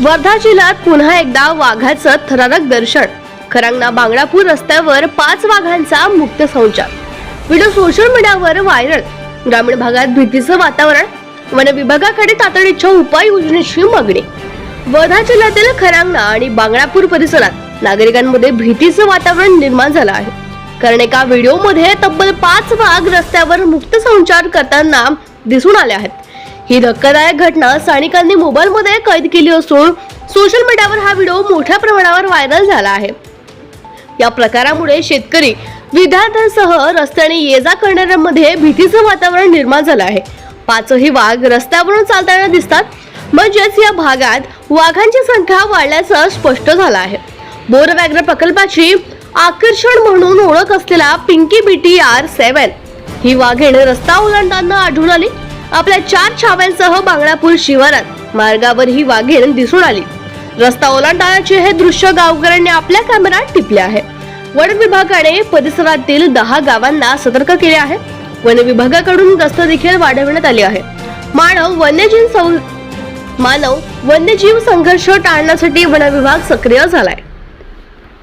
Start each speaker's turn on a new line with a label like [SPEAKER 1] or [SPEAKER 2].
[SPEAKER 1] वर्धा जिल्ह्यात पुन्हा एकदा वाघाचं थरारक दर्शन. खरांगना बांगडापूर रस्त्यावर पाच वाघांचा मुक्त संचार. व्हिडिओ सोशल मीडियावर व्हायरल. ग्रामीण भागात भीतीचं वातावरण. वन विभागाकडे तातडीच्या उपाययोजनेची मागणी. वर्धा जिल्ह्यातील खरांगना आणि बांगडापूर परिसरात नागरिकांमध्ये भीतीचं वातावरण निर्माण झालं आहे. कारण एका व्हिडिओमध्ये तब्बल पाच वाघ रस्त्यावर मुक्त संचार करताना दिसून आले आहेत. ही धक्कादायक घटना स्थानिकांनी मोबाईलमध्ये कैद केली असून सोशल मीडियावर हा व्हिडिओ मोठ्या प्रमाणावर व्हायरल झाला आहे. या प्रकारामुळे शेतकरी विद्यार्थ्यांसह रस्त्याने ये जा करणाऱ्यांमध्ये भीतीचं वातावरण निर्माण झालं आहे. पाचही वाघ रस्त्यावरून चालताना दिसतात म्हणजेच या भागात वाघांची संख्या वाढल्याचं स्पष्ट झालं आहे. बोर व्याघ्र प्रकल्पाची आकर्षण म्हणून ओळख असलेला Pinky B T R seven. ही वाघेण रस्ता ओलांडताना आढळून आली. आपल्या चार छाव्यांसह बांगडापूर शिवारात मार्गावर ही वाघीण दिसून आली. रस्ता ओलांडतानाचे हे दृश्य गावकऱ्यांनी आपल्या कॅमेऱ्यात टिपले आहे. वन विभागाने परिसरातील दहा गावांना सतर्क केले आहे. वन विभागाकडून गस्त देखील वाढवण्यात आली आहे. मानव वन्यजीव सं- मानव वन्यजीव संघर्ष टाळण्यासाठी वन विभाग सक्रिय झालाय.